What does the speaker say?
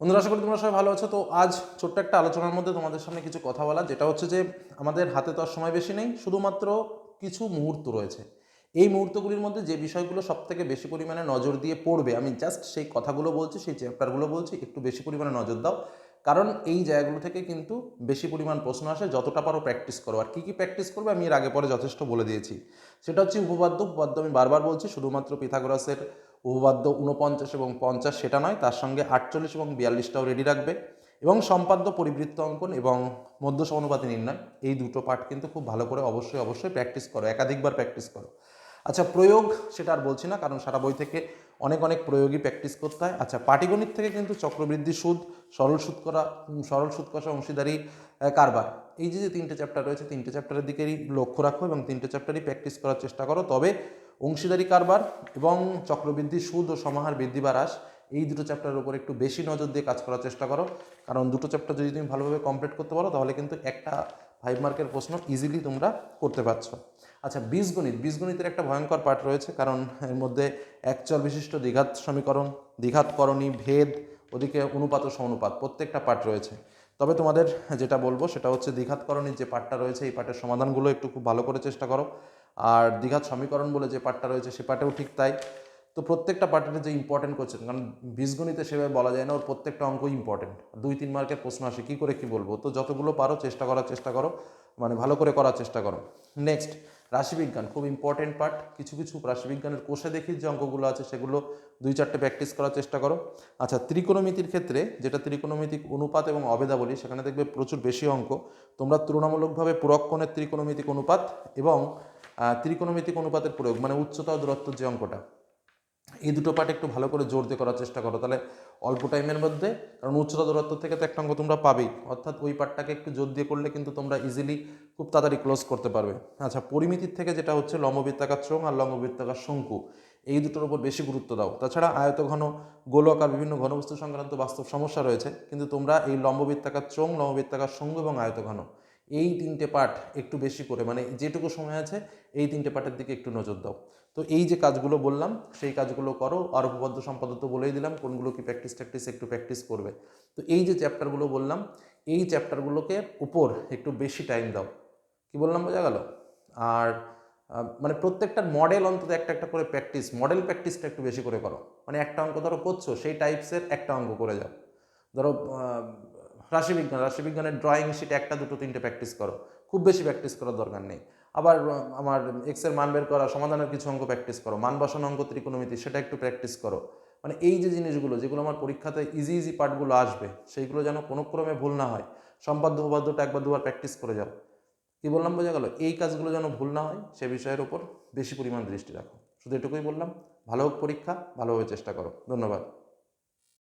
বন্ধুরা, আশা করি তোমরা সবাই ভালো আছো। তো আজ ছোট্ট একটা আলোচনার মধ্যে তোমাদের সামনে কিছু কথা বলা। যেটা হচ্ছে যে, আমাদের হাতে তো আর সময় বেশি নেই, শুধুমাত্র কিছু মুহূর্ত রয়েছে। এই মুহূর্তগুলির মধ্যে যে বিষয়গুলো সব থেকে বেশি পরিমাণে নজর দিয়ে পড়বে, আমি জাস্ট সেই কথাগুলো বলছি, সেই চ্যাপ্টারগুলো বলছি, একটু বেশি পরিমাণে নজর দাও। কারণ এই জায়গাগুলো থেকে কিন্তু বেশি পরিমাণ প্রশ্ন আসে, যতটা পারো প্র্যাকটিস করো। আর কী কী প্র্যাকটিস করবে, আমি এর আগে পরে যথেষ্ট বলে দিয়েছি। সেটা হচ্ছে উপপাদ্য। উপপাদ্য আমি বারবার বলছি, শুধুমাত্র পিথাগোরাসের উপপাদ্য উনপঞ্চাশ এবং পঞ্চাশ সেটা নয়, তার সঙ্গে আটচল্লিশ এবং বিয়াল্লিশটাও রেডি রাখবে। এবং সম্পাদ্য পরিবৃত্ত অঙ্কন এবং মধ্য সমানুপাতি নির্ণয়, এই দুটো পার্ট কিন্তু খুব ভালো করে অবশ্যই অবশ্যই প্র্যাকটিস করো, একাধিকবার প্র্যাকটিস করো। আচ্ছা প্রয়োগ সেটা আর বলছি না, কারণ সারা বই থেকে অনেক অনেক প্রয়োগই প্র্যাকটিস করতে হয়। আচ্ছা পাটিগণিত থেকে কিন্তু চক্রবৃদ্ধি সুদ, সরল সুদ করা সরল সুদ কষা অংশীদারি কারবার, এই যে যে তিনটে চ্যাপ্টার রয়েছে, তিনটে চ্যাপ্টারের দিকেই লক্ষ্য রাখো এবং তিনটে চ্যাপ্টারই প্র্যাকটিস করার চেষ্টা করো। তবে অংশীদারি কারবার এবং চক্রবৃদ্ধি, সুদ ও সমাহার বৃদ্ধি বা হ্রাস, এই দুটো চ্যাপ্টারের উপর একটু বেশি নজর দিয়ে কাজ করার চেষ্টা করো। কারণ দুটো চ্যাপ্টার যদি তুমি ভালোভাবে কমপ্লিট করতে পারো, তাহলে কিন্তু একটা ফাইভ মার্কের প্রশ্ন ইজিলি তোমরা করতে পারছ। আচ্ছা বীজগণিত। বীজগণিতের একটা ভয়ঙ্কর পাঠ রয়েছে, কারণ এর মধ্যে একচল বিশিষ্ট দ্বিঘাত সমীকরণ দ্বিঘাতকরণী ভেদ, ওদিকে অনুপাত ও সমানুপাত, প্রত্যেকটা পাঠ রয়েছে। তবে তোমাদের যেটা বলব, সেটা হচ্ছে দ্বিঘাতকরণীর যে পাঠটা রয়েছে, এই পাঠের সমাধানগুলো একটু খুব ভালো করে চেষ্টা করো। আর দীঘার সমীকরণ বলে যে পাঠটা রয়েছে সে পাঠেও ঠিক তাই। তো প্রত্যেকটা পার্টের যে ইম্পর্টেন্ট কোশ্চেন কারণ বীজগণিতে সেভাবে বলা যায় না, ওর প্রত্যেকটা অঙ্ক ইম্পর্টেন্ট দুই, তিন মার্কের প্রশ্ন আসে, কী করে কী বলব? তো যতগুলো পারো চেষ্টা করার চেষ্টা করো মানে ভালো করে করার চেষ্টা করো। নেক্সট রাশিবিজ্ঞান, খুব ইম্পর্টেন্ট পার্ট কিছু কিছু রাশিবিজ্ঞানের কোষে দেখি যে অঙ্কগুলো আছে, সেগুলো দুই, চারটে প্র্যাকটিস করার চেষ্টা করো। আচ্ছা ত্রিকোণমিতির ক্ষেত্রে যেটা ত্রিকোণমিতিক অনুপাত এবং অবেদাবলী, সেখানে দেখবে প্রচুর বেশি অঙ্ক। তোমরা তুলনামূলকভাবে পুরক্ষণের ত্রিকোণমিতিক অনুপাত এবং ত্রিকোণমিতিক অনুপাতের প্রয়োগ মানে উচ্চতা ও দূরত্ব যে অঙ্কটা। এই দুটো পার্ট একটু ভালো করে জোর দিয়ে করার চেষ্টা করো, তাহলে অল্প টাইমের মধ্যে, কারণ উচ্চতা দূরত্ব থেকে তো একটা অঙ্ক তোমরা পাবেই, অর্থাৎ ওই পার্টটাকে একটু জোর দিয়ে করলে কিন্তু তোমরা ইজিলি খুব তাড়াতাড়ি ক্লোজ করতে পারবে। আচ্ছা পরিমিতির থেকে যেটা হচ্ছে লম্ববৃত্তাকার চোঙ আর লম্ববৃত্তাকার শঙ্কু, এই দুটোর উপর বেশি গুরুত্ব দাও। তাছাড়া আয়ত ঘন, গোলক আর বিভিন্ন ঘনবস্তু সংক্রান্ত বাস্তব সমস্যা রয়েছে, কিন্তু তোমরা এই লম্ববৃত্তাকার চোঙ লম্ববৃত্তাকার শঙ্কু এবং আয়ত ঘন এই তিনটে পার্ট একটু বেশি করে মানে যেটুকু সময় আছে, এই তিনটে পার্টের দিকে একটু নজর দাও। তো এই যে কাজগুলো বললাম, সেই কাজগুলো করো। আর উপপাদ্য সম্পাদ্য তো বলেই দিলাম, কোনগুলো কি প্র্যাকটিস ট্যাকটিস একটু প্র্যাকটিস করবে। তো এই যে চ্যাপ্টারগুলো বললাম, এই চ্যাপ্টারগুলোকে উপর একটু বেশি টাইম দাও। কি বললাম, বোঝা গেল? আর মানে প্রত্যেকটার মডেল অন্তত একটা একটা করে প্র্যাকটিস মডেল প্র্যাকটিসটা একটু বেশি করে করো। মানে একটা অঙ্ক ধরো করছ, সেই টাইপসের একটা অঙ্ক করে যাও। ধরো রাশিবিজ্ঞান, রাশিবিজ্ঞানের ড্রয়িং শিট একটা, দুটো, তিনটে প্র্যাকটিস করো। খুব বেশি প্র্যাকটিস করার দরকার নেই। আবার আমার এক্সের মান বের করা, সমাধানের কিছু অঙ্ক প্র্যাকটিস করো। মান বসান অঙ্ক ত্রিকোণমিতি, সেটা একটু প্র্যাকটিস করো। মানে এই যে জিনিসগুলো, যেগুলো আমার পরীক্ষাতে ইজি ইজি পার্টগুলো আসবে, সেইগুলো যেন কোনো ক্রমে ভুল না হয়। সম্পাদ্য উপাদ্যটা একবার দুবার প্র্যাকটিস করে যাও। কি বললাম, বোঝা গেল? এই কাজগুলো যেন ভুল না হয়, সে বিষয়ের উপর বেশি পরিমাণ দৃষ্টি রাখো। শুধু এটুকুই বললাম। ভালো হোক পরীক্ষা, ভালোভাবে চেষ্টা করো। ধন্যবাদ।